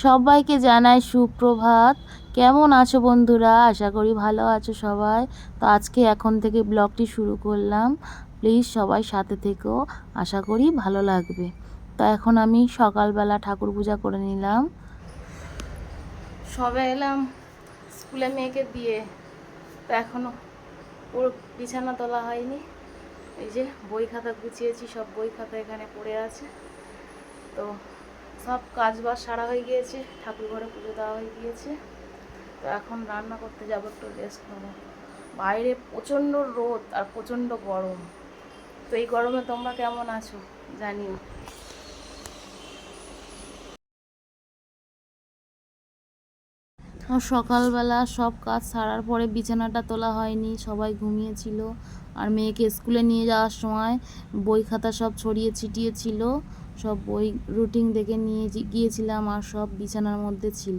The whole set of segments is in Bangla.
সবাইকে জানাই সুপ্রভাত। কেমন আছো বন্ধুরা? আশা করি ভালো আছো সবাই। তো আজকে এখন থেকে ব্লগটি শুরু করলাম। প্লিজ সবাই সাথে থেকেও আশা করি ভালো লাগবে। তো এখন আমি সকালবেলা ঠাকুর পূজা করে নিলাম। সবে এলাম স্কুলে মেয়েকে দিয়ে। তো এখনও ওর বিছানা তোলা হয়নি। এই যে বই খাতা গুছিয়েছি, সব বই খাতা এখানে পড়ে আছে। তো সব কাজ বাজ সারা হয়ে গিয়েছে ঠাকুর ঘরে পুজো দেওয়া হয়ে গিয়েছে। তো এখন রান্না করতে যাব, একটু রেস্ট নেব। বাইরে প্রচণ্ড রোদ আর প্রচণ্ড গরম। তো এই গরমে তোমরা কেমন আছো? জানিও। সকালবেলা সব কাজ সারার পরে বিছানাটা তোলা হয়নি, সবাই ঘুমিয়েছিল। আর মেয়েকে স্কুলে নিয়ে যাওয়ার সময় বই খাতা সব ছড়িয়ে ছিটিয়ে ছিল। সব বই রুটিন দেখে নিয়ে গিয়েছিলাম আর সব বিছানার মধ্যে ছিল।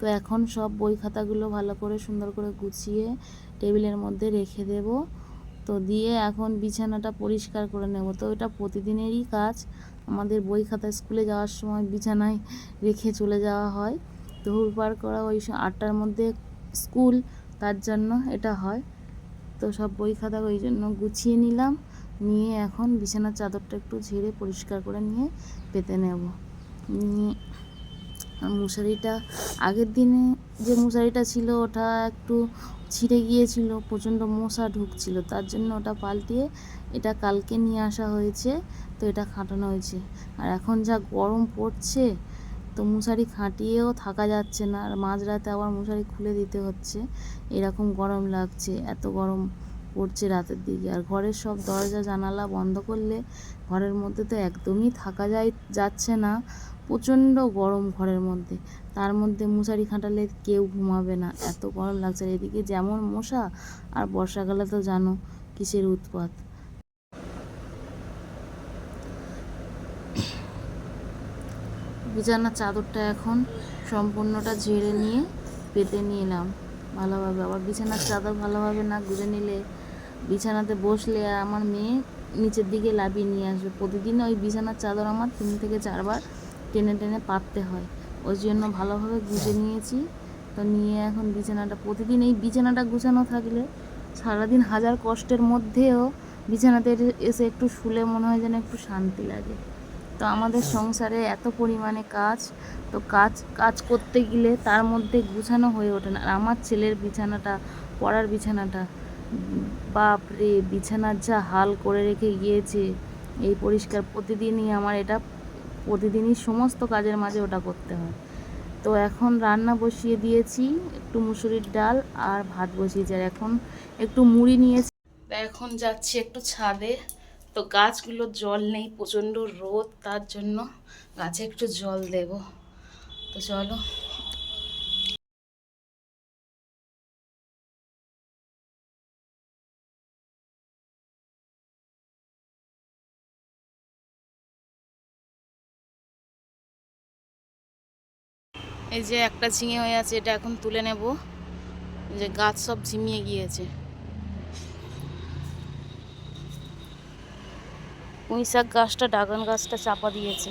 তো এখন সব বই খাতাগুলো ভালো করে সুন্দর করে গুছিয়ে টেবিলের মধ্যে রেখে দেব। তো দিয়ে এখন বিছানাটা পরিষ্কার করে নেব। তো এটা প্রতিদিনেরই কাজ। আমাদের বই খাতা স্কুলে যাওয়ার সময় বিছানায় রেখে চলে যাওয়া হয়। হুড়পাড় করা ওই আটটার মধ্যে স্কুল, তার জন্য এটা হয়। তো সব বই খাতা ওই জন্য গুছিয়ে নিলাম। নিয়ে এখন বিছানার চাদরটা একটু ঝেড়ে পরিষ্কার করে নিয়ে পেতে নেব। নিয়ে মশারিটা, আগের দিনে যে মশারিটা ছিল ওটা একটু ছিঁড়ে গিয়েছিল, প্রচণ্ড মশা ঢুকছিল, তার জন্য ওটা পাল্টিয়ে এটা কালকে নিয়ে আসা হয়েছে, তো এটা খাটানো হয়েছে। আর এখন যা গরম পড়ছে, তো মশারি খাটিয়েও থাকা যাচ্ছে না, আর মাঝরাতে আবার মশারি খুলে দিতে হচ্ছে। এরকম গরম লাগছে, এত গরম। পড়ছে রাতের দিকে। আর ঘরের সব দরজা, জানালা বন্ধ করলে ঘরের মধ্যে তো একদমই থাকা যায় যাচ্ছে না। প্রচণ্ড গরম ঘরের মধ্যে। তার মধ্যে মশারি খাটালে কেউ ঘুমাবে না। এত গরম লাগছে। এদিকে যেমন মশা, আর বর্ষাকালে তো জানো কিসের উৎপাত। বিছানার চাদরটা এখন সম্পূর্ণটা ঝেড়ে নিয়ে পেতে নিলাম ভালোভাবে। আবার বিছানার চাদর ভালোভাবে না গুঁজে নিলে বিছানাতে বসলে আমার মেয়ে নিচের দিকে লাভিয়ে নিয়ে আসবে। প্রতিদিন ওই বিছানার চাদর আমার তিন থেকে চারবার টেনে টেনে পাততে হয়। ওই জন্য ভালোভাবে গুজে নিয়েছি। তো নিয়ে এখন বিছানাটা, প্রতিদিন এই বিছানাটা গুছানো থাকলে সারাদিন হাজার কষ্টের মধ্যেও বিছানাতে এসে একটু শুলে মনে হয় যেন একটু শান্তি লাগে। তো আমাদের সংসারে এত পরিমাণে কাজ, তো কাজ কাজ করতে গেলে তার মধ্যে গুছানো হয়ে ওঠে না। আর আমার ছেলের বিছানাটা, পড়ার বিছানাটা বাপরে, বিছানার যা হাল করে রেখে গিয়েছে, এই পরিষ্কার প্রতিদিনই আমার এটা, প্রতিদিনই সমস্ত কাজের মাঝে ওটা করতে হয়। তো এখন রান্না বসিয়ে দিয়েছি, একটু মুসুরির ডাল আর ভাত বসিয়েছি, আর এখন একটু মুড়ি নিয়েছি। এখন যাচ্ছি একটু ছাদে, তো গাছগুলো জল নেই, প্রচণ্ড রোদ, তার জন্য গাছে একটু জল দেব। তো চলো। এই যে একটা ঝিঙে হয়ে আছে, এটা এখন তুলে নেব। যে গাছ সব ঝিমিয়ে গিয়েছে। পুঁই শাক গাছটা ড্রাগন গাছটা চাপা দিয়েছে।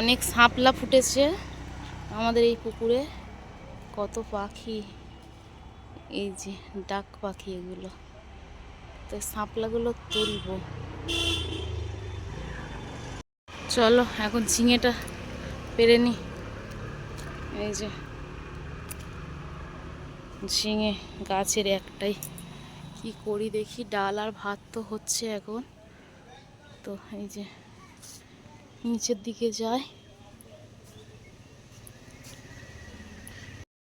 অনেক শাপলা ফুটেছে আমাদের এই পুকুরে। কত পাখি। এই যে ডাক পাখি এগুলো। তো শাপলাগুলো তুলবো। চলো, এখন ঝিঙেটা পেরে নি এই যে, ঝিঙে গাছের একটাই। কি করি দেখি, ডাল আর ভাত তো হচ্ছে এখন। তো এই যে, নিচের দিকে যাই।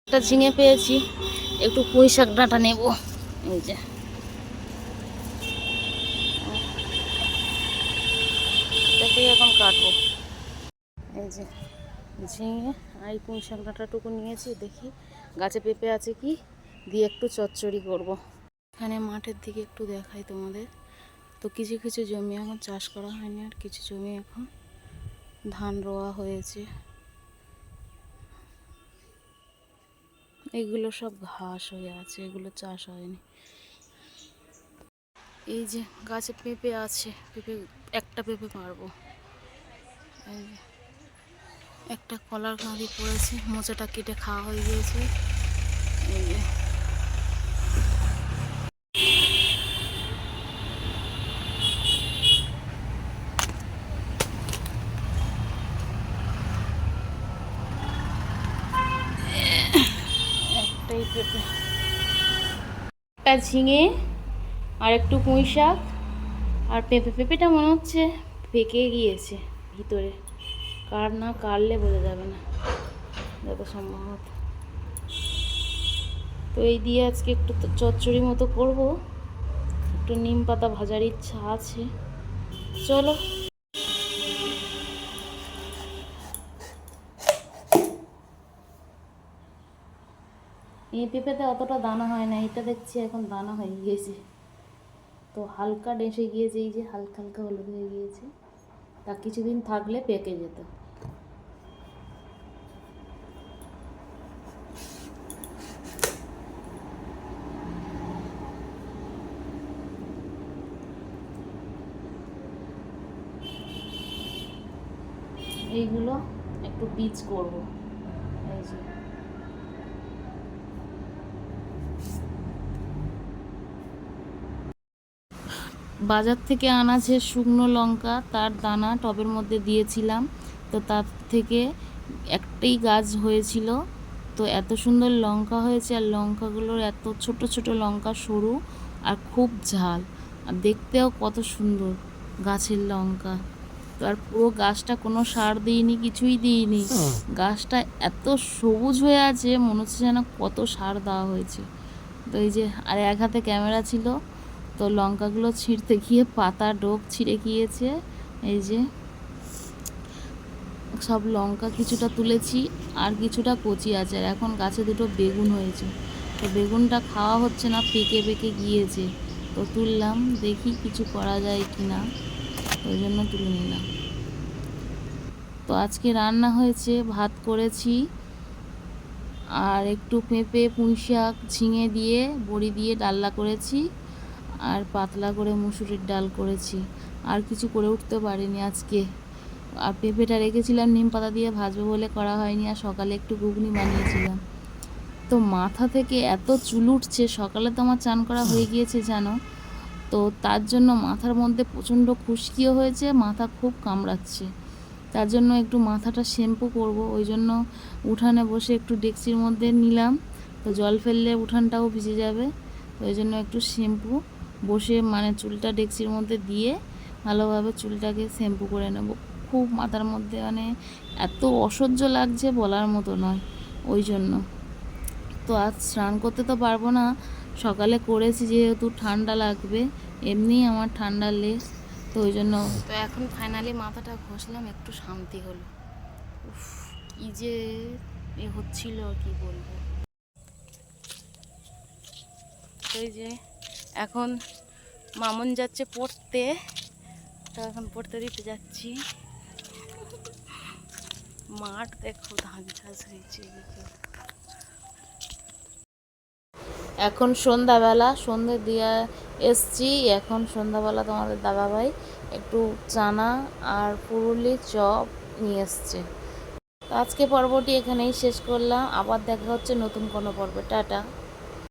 একটা ঝিঙে পেয়েছি, একটু পুঁই শাক ডাঁটা নেব। এই যে। এখন কাটবো। এই যে। ঝিঙে আর এই পুঁই নিয়েছি, দেখি গাছে পেঁপে আছে কি? দিয়ে একটু চচ্চড়ি করব। এখানে মাঠের দিকে একটু দেখাই তোমাদের। তো কিছু কিছু জমি এখন চাষ করা হয়নি, আর কিছু জমি এখন ধান রোয়া হয়েছে। এগুলো সব ঘাস হয়ে আছে, এগুলো চাষ হয়নি। এই যে গাছে পেঁপে আছে, পেঁপে, একটা পেঁপে পারব এই যে। একটা কলার কাঁদি পড়েছে, মোচাটা কেটে খাওয়া হয়ে গিয়েছে। একটাই পেঁপে। একটা ঝিঙে, আর একটু পুঁই শাক, আর পেঁপে। পেঁপেটা মনে হচ্ছে পেকে গিয়েছে ভিতরে। কার না কাটলে বোঝা যাবে না। যত সম্ভবত তো এই দিয়ে আজকে একটু চচ্চড়ি মতো করব। একটু নিম পাতা ভাজার ইচ্ছা আছে। চলো। এই পেঁপেতে অতটা দানা হয় না এটা দেখছি এখন দানা হয়ে গিয়েছে। তো হালকা ডেসে গিয়েছে, এই যে হালকা হালকা হলুদ হয়ে গিয়েছে। তা কিছুদিন থাকলে পেকে যেত। এইগুলো একটু বীজ করব এই যে বাজার থেকে আনা যে শুকনো লঙ্কা তার দানা টবের মধ্যে দিয়েছিলাম। তো তার থেকে একটাই গাছ হয়েছিল। তো এত সুন্দর লঙ্কা হয়েছে আর লঙ্কাগুলোর এত ছোট ছোট লঙ্কা সরু আর খুব ঝাল। আর দেখতেও কত সুন্দর গাছের লঙ্কা। তো আর পুরো গাছটা কোনো সার দিইনি কিছুই দিইনি। গাছটা এত সবুজ হয়ে আছে মনে হচ্ছে যেন কত সার দেওয়া হয়েছে। তো এই যে আর এক হাতে ক্যামেরা ছিল। তো লঙ্কাগুলো ছিঁড়তে গিয়ে পাতা ডোক ছিঁড়ে গিয়েছে। এই যে সব লঙ্কা কিছুটা তুলেছি আর কিছুটা কচি আছে। আর এখন গাছে দুটো বেগুন হয়েছে। তো বেগুনটা খাওয়া হচ্ছে না, পেকে পেকে গিয়েছে। তো তুললাম, দেখি কিছু করা যায় কি না ওই জন্য তুলে নিলাম। তো আজকে রান্না হয়েছে, ভাত করেছি। আর একটু পেঁপে, পুঁই শাক, ঝিঙে দিয়ে, বড়ি দিয়ে ডাল্লা করেছি। আর পাতলা করে মুসুরির ডাল করেছি। আর কিছু করে উঠতে পারিনি আজকে। আর পেঁপেটা রেখেছিলাম, নিম পাতা দিয়ে ভাজবো বলে করা হয়নি আর সকালে একটু ঘুগনি বানিয়েছিলাম। তো মাথা থেকে এত চুল উঠছে, সকালে তো আমার চান করা হয়ে গিয়েছে জানো। তো তার জন্য মাথার মধ্যে প্রচণ্ড খুশকিও হয়েছে, মাথা খুব কামড়াচ্ছে। তার জন্য একটু মাথাটা শ্যাম্পু করব, ওই জন্য উঠানে বসে একটু ডেক্সির মধ্যে নিলাম। তো জল ফেললে উঠানটাও ভিজে যাবে, ওই জন্য একটু শ্যাম্পু। বসে মানে চুলটা ডেক্সির মধ্যে দিয়ে ভালোভাবে চুলটাকে শ্যাম্পু করে নেব। খুব মাথার মধ্যে মানে এত অসহ্য লাগছে বলার মতো নয়, ওই জন্য। তো আজ স্নান করতে তো পারব না, সকালে করেছি যেহেতু ঠান্ডা লাগবে এমনিই আমার ঠান্ডা লেস তো ওই জন্য তো এখন ফাইনালি মাথাটা ঘষলাম, একটু শান্তি হলো। উফ যে এ হচ্ছিল কি বলব। এই যে এখন মামুন যাচ্ছে পড়তে, তো এখন পড়তে দিতে যাচ্ছি। মাঠ দেখো, ধান চাষ হয়েছে এখন সন্ধ্যাবেলা, সন্ধে দিয়ে এসছি। এখন সন্ধ্যাবেলা তোমাদের দাদাভাই একটু চানা আর পুরুলি চপ নিয়ে এসছে। আজকে পর্বটি এখানেই শেষ করলাম। আবার দেখা হচ্ছে নতুন কোনো পর্বে। টাটা।